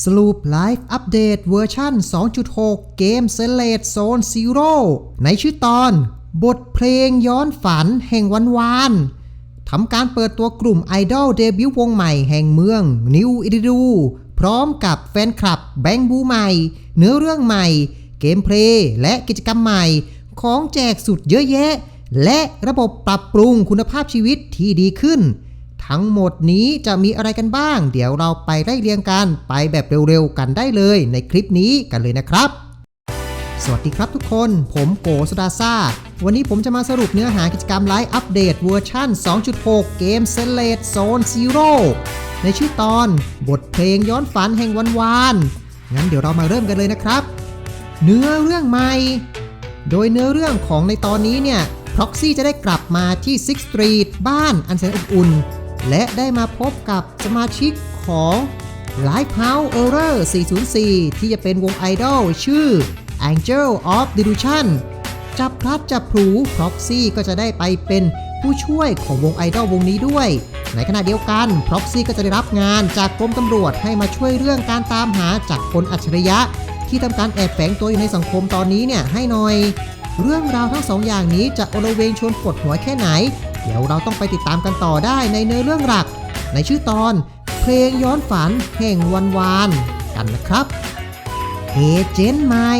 สรุปไลฟ์อัปเดตเวอร์ชัน2.6 เกม s e l e t Zone Zero ในชื่อตอน บทเพลงย้อนฝันแห่งวันวานทำการเปิดตัวกลุ่มไอดอลเดบิวต์วงใหม่แห่งเมืองนิวอิดิดูพร้อมกับแฟนคลับแบงบูใหม่ เนื้อเรื่องใหม่ เกมเพลย์และกิจกรรมใหม่ ของแจกสุดเยอะแยะ และระบบปรับปรุงคุณภาพชีวิตที่ดีขึ้น ทั้งหมดนี้จะมีอะไรกันบ้าง เดี๋ยวเราไปไล่เรียงกันไปแบบเร็วๆกันได้เลยในคลิปนี้กันเลยนะครับ สวัสดีครับทุกคน ผมโกสดาซ่าวันนี้ผมจะมาสรุปเนื้อหากิจกรรมไลฟ์อัปเดตเวอร์ชัน2.6 เกม s e l e t Zone Zero ในชื่อตอนบทเพลงย้อนฝันแห่งวันวานงั้นเดี๋ยวเรามาเริ่มกันเลยนะครับ เนื้อเรื่องใหม่ โดยเนื้อเรื่องของในตอนนี้เนี่ย Proxy จะได้กลับมาที่ Six Street บ้านอันแสนอบอุ่น และได้มาพบกับสมาชิกของ Lifehouse Error 404 ที่จะเป็นวงไอดอลชื่อ Angel of Delusion จับพลัดจับผลู Proxy ก็จะได้ไปเป็นผู้ช่วยของวงไอดอลวงนี้ด้วย ในขณะเดียวกัน Proxy ก็จะได้รับงานจากกรมตำรวจให้มาช่วยเรื่องการตามหาจากคนอัจฉริยะ ที่ทำการแอบแฝงตัวอยู่ในสังคมตอนนี้เนี่ยให้หน่อย เรื่องราวทั้งสองอย่างนี้จะโอลเวงชวนปวดหัวแค่ไหน เดี๋ยวเราต้องไปติดตามกันต่อได้ในเนื้อเรื่องหลัก ในชื่อตอน เพลงย้อนฝันแห่งวันวาน กันนะครับเอเจนต์ใหม่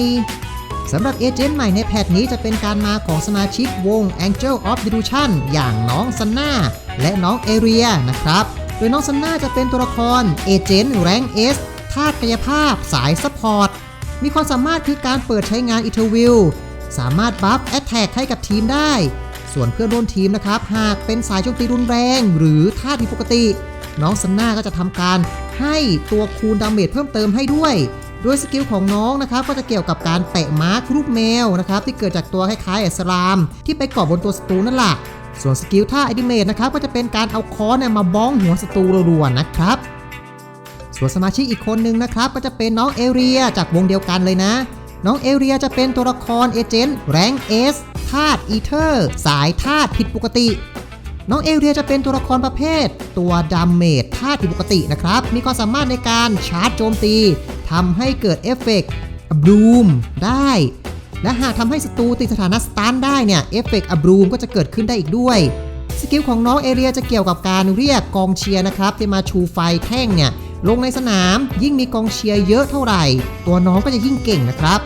สำหรับเอเจนต์ใหม่ในแพทนี้จะเป็นการมาของสมาชิกวง Angel of Delusion อย่างน้องซันนาและน้องเอเรียนะครับ โดยน้องซันนาจะเป็นตัวละครเอเจนต์แรงเอสธาตุกายภาพสายซัพพอร์ต มีความสามารถคือการเปิดใช้งานอิเทอร์วิลสามารถบัฟแอตแทกให้กับทีมได้ ส่วนเพื่อนร่วมทีมนะครับ หากเป็นสายโจมตีรุนแรง หรือท่าทีปกติ น้องซันนาก็จะทำการให้ตัวคูณดาเมจเพิ่มเติมให้ด้วยโดยสกิลของน้องนะครับก็จะเกี่ยวกับการเตะมาร์ครูปแมวนะครับที่เกิดจากตัวคล้ายๆอัสลาม ที่ไปเกาะบนตัวศัตรูนั่นแหละส่วนสกิลท่าอิดิเมตนะครับก็จะเป็นการเอาค้อนเนี่ยมาบ้องหัวศัตรูรัวๆนะครับ ส่วนสมาชิกอีกคนนึงนะครับก็จะเป็นน้องเอเรียจากวงเดียวกันเลยนะ น้องเอเรียจะเป็นตัวละครเอเจนต์แรงเอส ธาตุอีเทอร์ สายธาตุผิดปกติ น้องเอเรียจะเป็นตัวละครประเภท ตัวดัมเมจธาตุผิดปกตินะครับ มีความสามารถในการชาร์จโจมตีทำให้เกิดเอฟเฟกต์บลูมได้ และหากทำให้ศัตรูติดสถานะสตันได้เนี่ยเอฟเฟกต์บลูมก็จะเกิดขึ้นได้อีกด้วยสกิลของน้องเอเรียจะเกี่ยวกับการเรียกกองเชียร์นะครับที่มาชูไฟแท่งเนี่ยลงในสนามยิ่งมีกองเชียร์เยอะเท่าไหร่ ตัวน้องก็จะยิ่งเก่งนะครับ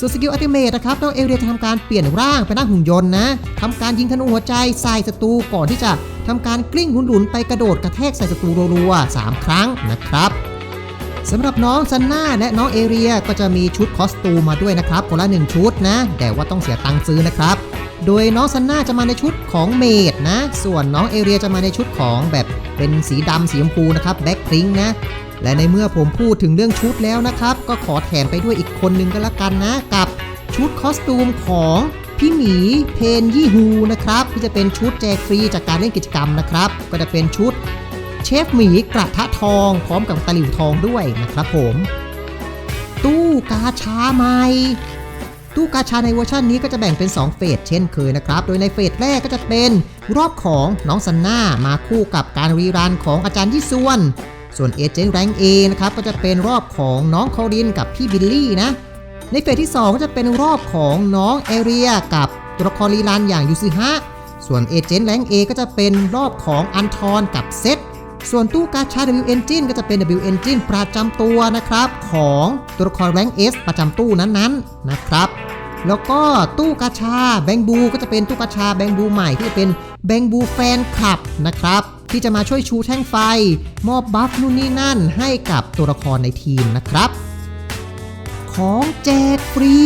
ส่วนสกิลอัติเมทนะครับน้องเอเรียจะทำการเปลี่ยนร่างเป็นร่างหุ่นยนต์นะทำการยิงธนูหัวใจใส่ศัตรูก่อนที่จะทำการกลิ้งหุ่นหลุนไปกระโดดกระแทกใส่ศัตรูรัวๆ3ครั้งนะครับสำหรับน้องซันน่าและน้องเอเรียก็จะมีชุดคอสตูมมาด้วยนะครับคนละหนึ่งชุดนะ แต่ว่าต้องเสียตังค์ซื้อนะครับ โดยน้องซันน่าจะมาในชุดของเมดนะ ส่วนน้องเอเรียจะมาในชุดของแบบเป็นสีดำสีชมพูนะครับแบ็คพริงนะ และในเมื่อผมพูดถึงเรื่องชุดแล้วนะครับ ก็ขอแถมไปด้วยอีกคนนึงก็แล้วกันนะ กับชุดคอสตูมของพี่หมีเพนยี่ฮูนะครับที่จะเป็นชุดแจกฟรีจากการเล่นกิจกรรมนะครับ ก็จะเป็นชุดเชฟหมีกระทะทอง พร้อมกับตะหลิวทองด้วยนะครับผม ตู้กาชาใหม่ตู้กาชาในเวอร์ชันนี้ก็จะแบ่งเป็น 2 เฟสเช่นเคยนะครับ โดยในเฟสแรกก็จะเป็นรอบของน้องซันนามาคู่กับการรีรันของอาจารย์ยี่ส่วน ส่วนเอเจนต์แรงเอนะครับก็จะเป็นรอบของน้องคอรินกับพี่บิลลี่นะ ในเฟสที่ 2 ก็จะเป็นรอบของน้องเอเรียกับตัวละครรีรันอย่างยูซิฮะส่วนเอเจนต์แรงเอก็จะเป็นรอบของอันทอนกับเซตส่วนตู้กาชา W Engine ก็จะเป็น W Engine ประจำตัวนะครับ ของตัวละครแรง S ประจำตู้นั้นๆนะครับแล้วก็ตู้กาชาแบงบูก็จะเป็นตู้กาชาแบงบูใหม่ที่จะเป็นแบงบูแฟนคลับนะครับ ที่จะมาช่วยชูแท่งไฟ มอบบัฟนู่นนี่นั่นให้กับตัวละครในทีมนะครับ ของแจกฟรี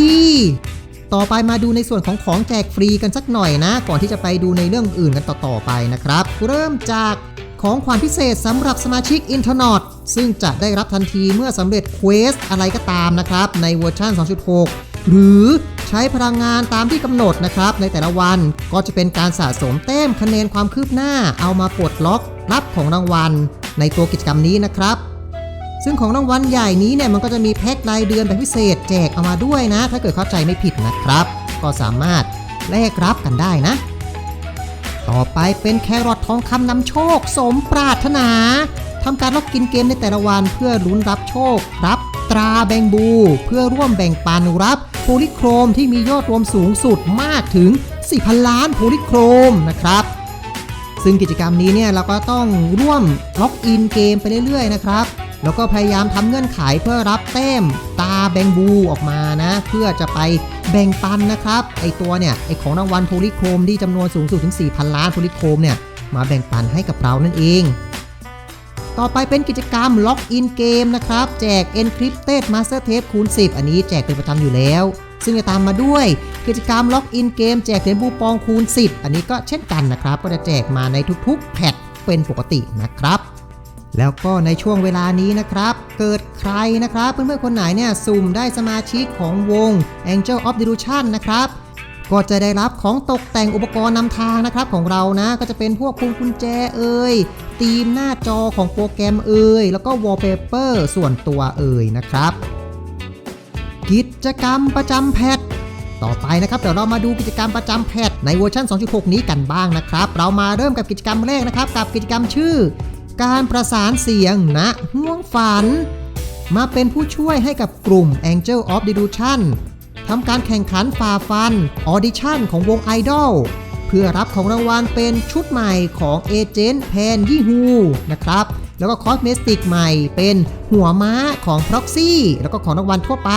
ต่อไปมาดูในส่วนของของแจกฟรีกันสักหน่อยนะ ก่อนที่จะไปดูในเรื่องอื่นกันต่อๆไปนะครับ เริ่มจากของขวัญพิเศษสำหรับสมาชิก i n t e r n o t ซึ่งจะได้รับทันทีเมื่อสำเร็จเควสอะไรก็ตามนะครับ ในเวอร์ชัน2.6 หรือใช้พลังงานตามที่กำหนดนะครับ ในแต่ละวันก็จะเป็นการสะสมแต้มคะแนนความคืบหน้าเอามาปลดล็อกรับของรางวัล ในตัวกิจกรรมนี้นะครับ ซึ่งของรางวัลใหญ่นี้เนี่ยมันก็จะมีแพ็ครายเดือนแบบพิเศษแจกเอามาด้วยนะ ถ้าเกิดเข้าใจไม่ผิดนะครับ ก็สามารถแลกรับกันได้นะ ต่อไปเป็นแครอททองคำนำโชค สมปรารถนาทำการล็อกกินเกมในแต่ละวันเพื่อลุ้นรับโชครับ ตราแบงบู เพื่อร่วมแบ่งปันรับ โพลิโครมที่มียอดรวมสูงสุดมากถึง 4,000 ล้านโพลิโครมนะครับ ซึ่งกิจกรรมนี้เนี่ยเราก็ต้องร่วมล็อกอินเกมไปเรื่อยๆนะครับ แล้วก็พยายามทำเงื่อนไขเพื่อรับแต้มตาแบงบูออกมานะ เพื่อจะไปแบ่งปันนะครับ ไอตัวเนี่ยไอของรางวัลโพลิโครมที่จำนวนสูงสุดถึง 4,000 ล้านโพลิโครมเนี่ยมาแบ่งปันให้กับเรานั่นเอง ต่อไปเป็นกิจกรรมล็อกอินเกมนะครับ แจก Encrypted Master Tape คูณ 10 อันนี้แจกเป็นประจำอยู่แล้ว ซึ่งจะตามมาด้วยกิจกรรมล็อกอินเกมแจกเหรียญบูปองคูณ 10 อันนี้ก็เช่นกันนะครับ ก็จะแจกมาในทุกๆ แพทเป็นปกตินะครับแล้วก็ในช่วงเวลานี้นะครับ เกิดใครนะครับ เพื่อนๆคนไหนเนี่ยสุ่มได้สมาชิกของวง Angel of Delusion นะครับ ก็จะได้รับของตกแต่งอุปกรณ์นำทางนะครับของเรานะ ก็จะเป็นพวกพวงกุญแจเอ่ยธีมหน้าจอของโปรแกรมเอ่ยแล้วก็วอลเปเปอร์ส่วนตัวเอ่ยนะครับ กิจกรรมประจำแพทต่อไปนะครับเดี๋ยวเรามาดูกิจกรรมประจำแพทในเวอร์ชัน2.6 นี้กันบ้างนะครับ เรามาเริ่มกับกิจกรรมแรกนะครับ กับกิจกรรมชื่อ การประสานเสียงณห่วงฝัน มาเป็นผู้ช่วยให้กับกลุ่ม Angel of Delusion ทำการแข่งขันฝ่าฟัน ออดิชั่นของวงไอดอลเพื่อรับของรางวัลเป็นชุดใหม่ของเอเจนต์แพนยี่ฮูนะครับแล้วก็คอสเมติกใหม่เป็นหัวม้าของ Proxy แล้วก็ของรางวัลทั่วไป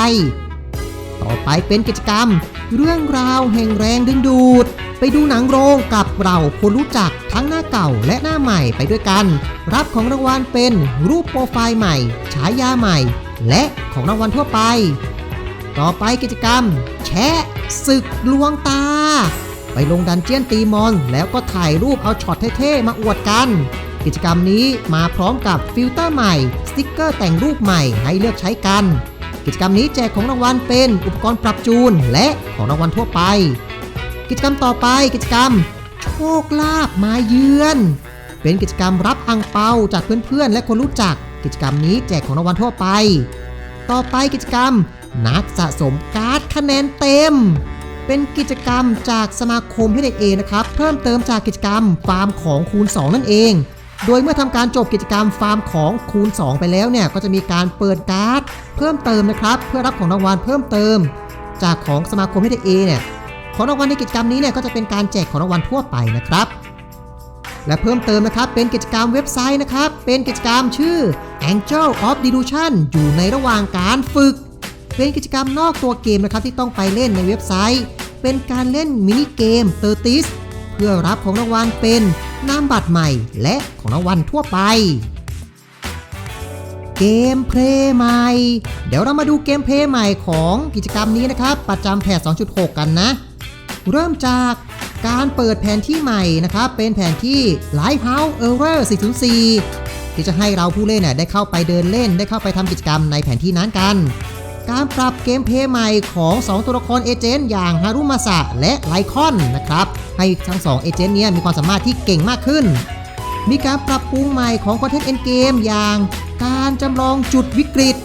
ต่อไปเป็นกิจกรรม เรื่องราวแห่งแรงดึงดูด ไปดูหนังโรงกับเราคนรู้จักทั้งหน้าเก่าและหน้าใหม่ไปด้วยกัน รับของรางวัลเป็นรูปโปรไฟล์ใหม่ ฉายาใหม่ และของรางวัลทั่วไป ต่อไปกิจกรรม แชะศึกลวงตา ไปลงดันเจียนตีมอน แล้วก็ถ่ายรูปเอาช็อตเท่ๆ มาอวดกัน กิจกรรมนี้มาพร้อมกับฟิลเตอร์ใหม่ สติ๊กเกอร์แต่งรูปใหม่ให้เลือกใช้กัน กิจกรรมนี้แจกของรางวัลเป็นอุปกรณ์ปรับจูน และของรางวัลทั่วไป กิจกรรมต่อไปกิจกรรม โชคลาภมาเยือน เป็นกิจกรรมรับอังเปาจากเพื่อนๆและคนรู้จัก กิจกรรมนี้แจกของรางวัลทั่วไป ต่อไปกิจกรรม นักสะสมการ์ดคะแนนเต็ม เป็นกิจกรรมจากสมาคมให้เด็กเอนะครับ เพิ่มเติมจากกิจกรรมฟาร์มของคูณ 2 นั่นเอง โดยเมื่อทำการจบกิจกรรมฟาร์มของคูณ 2 ไปแล้วเนี่ย ก็จะมีการเปิดการ์ด เพิ่มเติมนะครับ เพื่อรับของรางวัลเพิ่มเติม จากของสมาคมให้เด็กเอเนี่ย ของรางวัลในกิจกรรมนี้เนี่ยก็จะเป็นการแจกของรางวัลทั่วไปนะครับและเพิ่มเติมนะครับ เป็นกิจกรรมเว็บไซต์นะครับ เป็นกิจกรรมชื่อ Angel of Delusion อยู่ในระหว่างการฝึก เป็นกิจกรรมนอกตัวเกมนะครับที่ต้องไปเล่นในเว็บไซต์ เป็นการเล่นมินิเกมเตอร์ติสเพื่อรับของรางวัลเป็นนามบัตรใหม่ และของรางวัลทั่วไป เกมเพลย์ใหม่ เดี๋ยวเรามาดูเกมเพลย์ใหม่ของกิจกรรมนี้นะครับ ประจำแพท2.6 กันนะ เริ่มจากการเปิดแผนที่ใหม่นะครับ เป็นแผนที่ Lighthouse Error 404 ที่จะให้เราผู้เล่นเนี่ยได้เข้าไปเดินเล่น ได้เข้าไปทำกิจกรรมในแผนที่นั้นกัน การปรับเกมเพย์ใหม่ของ 2 ตัวละครเอเจนต์อย่างฮารุมาสะและไลคอนนะครับให้ทั้ง 2 เอเจนต์เนี้ยมีความสามารถที่เก่งมากขึ้น มีการปรับปรุงใหม่ของคอนเทนต์เอ็นเกมอย่างการจำลองจุดวิกฤต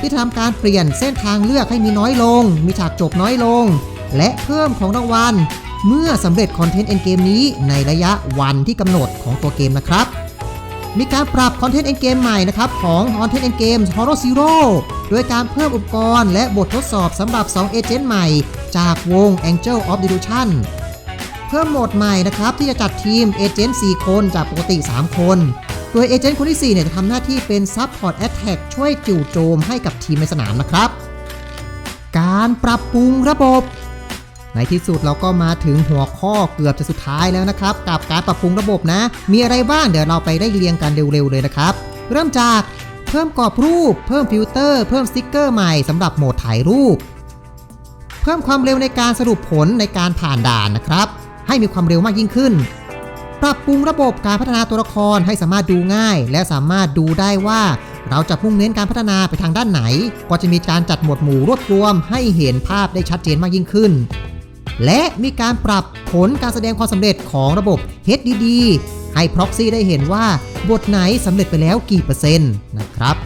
ที่ทำการเปลี่ยนเส้นทางเลือกให้มีน้อยลง มีฉากจบน้อยลง และเพิ่มของรางวัลเมื่อสำเร็จคอนเทนต์เอ็นเกมนี้ในระยะวันที่กำหนดของตัวเกมนะครับ มีการปรับคอนเทนต์เอ็นเกมใหม่นะครับของคอนเทนต์เอ็นเกม Horror Zero โดยการเพิ่มอุปกรณ์และบททดสอบสำหรับ 2 เอเจนต์ใหม่ จากวง Angel of Delusion เพิ่มโหมดใหม่นะครับที่จะจัดทีมเอเจนต์4คนจากปกติ 3 คน โดยเอเจนต์คนที่ 4 เนี่ยจะทำหน้าที่เป็น Support Attack ช่วยจู่โจมให้กับทีมในสนามนะครับ การปรับปรุงระบบ ในที่สุดเราก็มาถึงหัวข้อเกือบจะสุดท้ายแล้วนะครับ กับการปรับปรุงระบบนะ มีอะไรบ้างเดี๋ยวเราไปได้เรียงกันเร็วๆเลยนะครับ เริ่มจากเพิ่มกรอบรูป เพิ่มฟิลเตอร์ เพิ่มสติ๊กเกอร์ใหม่สำหรับโหมดถ่ายรูป เพิ่มความเร็วในการสรุปผลในการผ่านด่านนะครับ ให้มีความเร็วมากยิ่งขึ้น ปรับปรุงระบบการพัฒนาตัวละครให้สามารถดูง่าย และสามารถดูได้ว่าเราจะมุ่งเน้นการพัฒนาไปทางด้านไหน ก็จะมีการจัดหมวดหมู่รวบรวมให้เห็นภาพได้ชัดเจนมากยิ่งขึ้น และมีการปรับผลการแสดงความสำเร็จของระบบ HDD ให้ Proxy ได้เห็นว่าบทไหนสำเร็จไปแล้วกี่เปอร์เซ็นต์นะครับ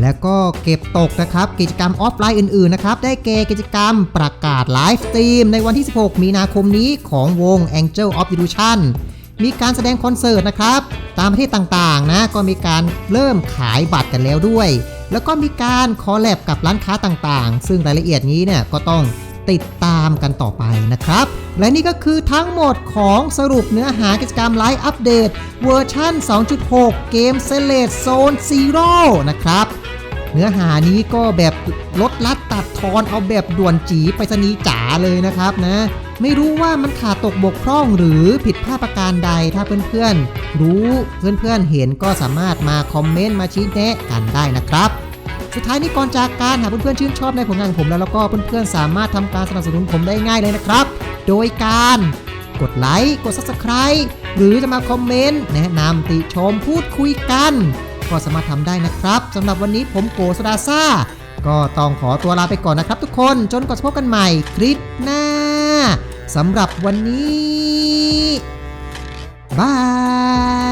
แล้วก็เก็บตกนะครับ กิจกรรมออฟไลน์อื่นๆนะครับ ได้แก่กิจกรรมประกาศไลฟ์สตรีมในวันที่ 16 มีนาคมนี้ของวง Angel of Delusion มีการแสดงคอนเสิร์ตนะครับ ตามประเทศต่างๆนะก็มีการเริ่มขายบัตรกันแล้วด้วย แล้วก็มีการคอลแลบกับร้านค้าต่างๆ ซึ่งรายละเอียดนี้เนี่ยก็ต้อง ติดตามกันต่อไปนะครับ และนี่ก็คือทั้งหมดของสรุปเนื้อหากิจกรรมไลฟ์อัปเดตเวอร์ชัน2.6 เกมเซเลตโซนซีโร่นะครับเนื้อหานี้ก็แบบลดลัดตัดทอนเอาแบบด่วนจีไปสนีจ๋าเลยนะครับนะ ไม่รู้ว่ามันขาดตกบกพร่องหรือผิดพลาดประการใดถ้าเพื่อนๆ รู้เพื่อนๆเห็นก็สามารถมาคอมเมนต์มาชี้แนะกันได้นะครับ สุดท้ายนี้ก่อนจากการหากเพื่อนๆชื่นชอบในผลงานของผมแล้วแล้วก็เพื่อนๆสามารถทำการสนับสนุนผมได้ง่ายเลยนะครับ โดยการกดไลค์กด Subscribe หรือจะมาคอมเมนต์แนะนำติชมพูดคุยกัน ก็สามารถทำได้นะครับสำหรับวันนี้ผมโกสดาซ่า ก็ต้องขอตัวลาไปก่อนนะครับทุกคนจนกว่าจะพบกันใหม่คลิปหน้าสำหรับวันนี้ บาย